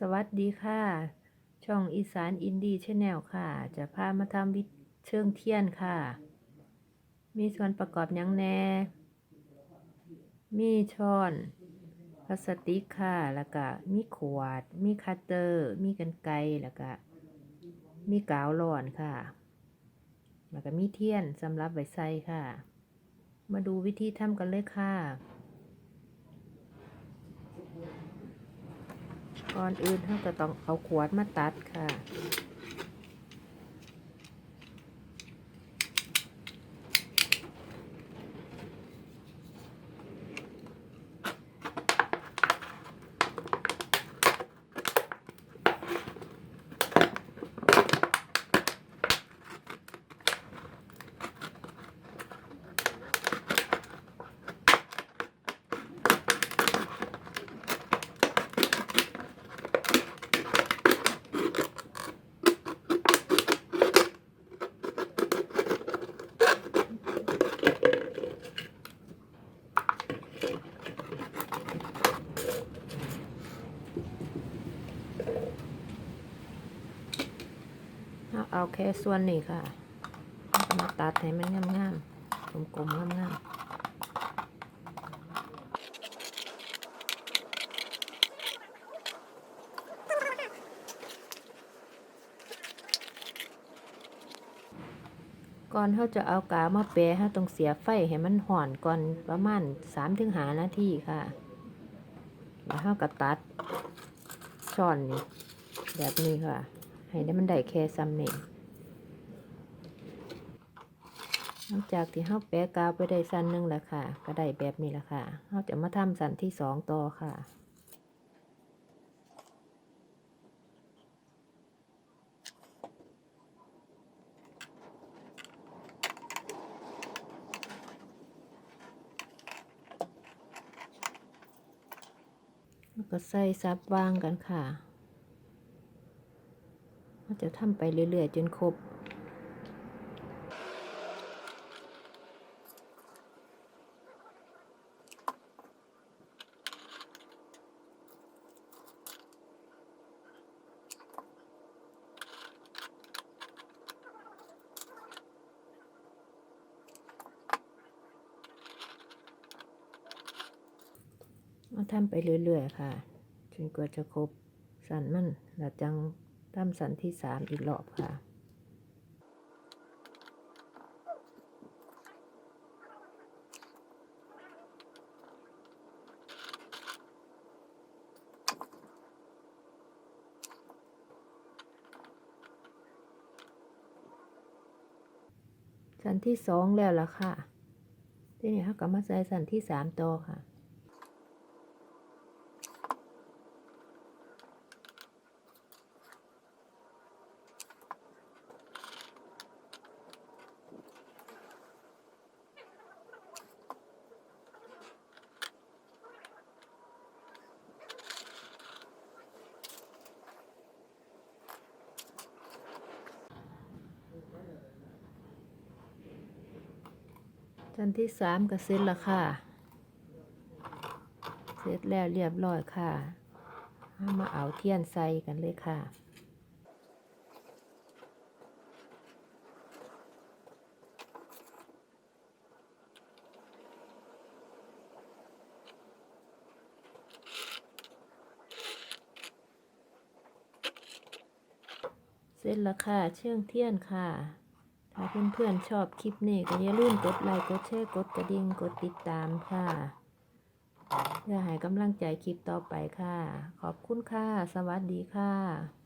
สวัสดีค่ะ ช่องอีสานอินดี้ชแนลค่ะ จะพามาทำวิเชิงเทียนค่ะ มีส่วนประกอบหยังแน่ มีช้อน พลาสติกค่ะ แล้วก็มีขวด มีคัตเตอร์ มีกันไกรแล้วก็มีกาวร้อนค่ะ แล้วก็มีเทียนสำหรับไว้ใส่ค่ะ มาดูวิธีทำกันเลยค่ะ ก่อนอื่นเราก็ต้องเอาขวดมาตัดค่ะ เอาแค่ส่วนนี้ค่ะ มาตัดให้มันงามๆ กลมๆ งามๆก่อนเขาจะเอากามาแปะเขาต้องเสียไฟให้มันห่อนก่อนประมาณสามถึงหานาทีค่ะ แล้วเขาก็ตัดช้อนนี่แบบนี้ค่ะ ให้ได้มันได้แค่ซ้ำนี่หลังจากที่เราแปะกาวไปได้สั้นหนึ่งแล้วค่ะ ก็ได้แบบนี้แล้วค่ะเราจะมาทำสั้นที่สองต่อค่ะแล้วก็ใส่ซับวางกันค่ะ เราจะทำไปเรื่อย ๆ จนครบเราทำไปเรื่อย ๆ ค่ะ จนกว่าจะครบสันมันแล้วจัง ทำสันที่สามอีกรอบค่ะ สันที่สองแล้วล่ะค่ะ ทีนี้เขาก็มาใส่สันที่สามต่อค่ะ ชั้นที่สามก็เสร็จแล้วค่ะ เสร็จแล้วเรียบร้อยค่ะามาเอาเทียนใส่กันเลยค่ะเสร็จแล้วค่ะ เชื่องเทียนค่ะ ถ้าเพื่อนๆชอบคลิปนี้ก็อย่าลืมกดไลค์กดแชร์กดกระดิ่งกดติดตามค่ะ เพื่อให้กำลังใจคลิปต่อไปค่ะ ขอบคุณค่ะ สวัสดีค่ะ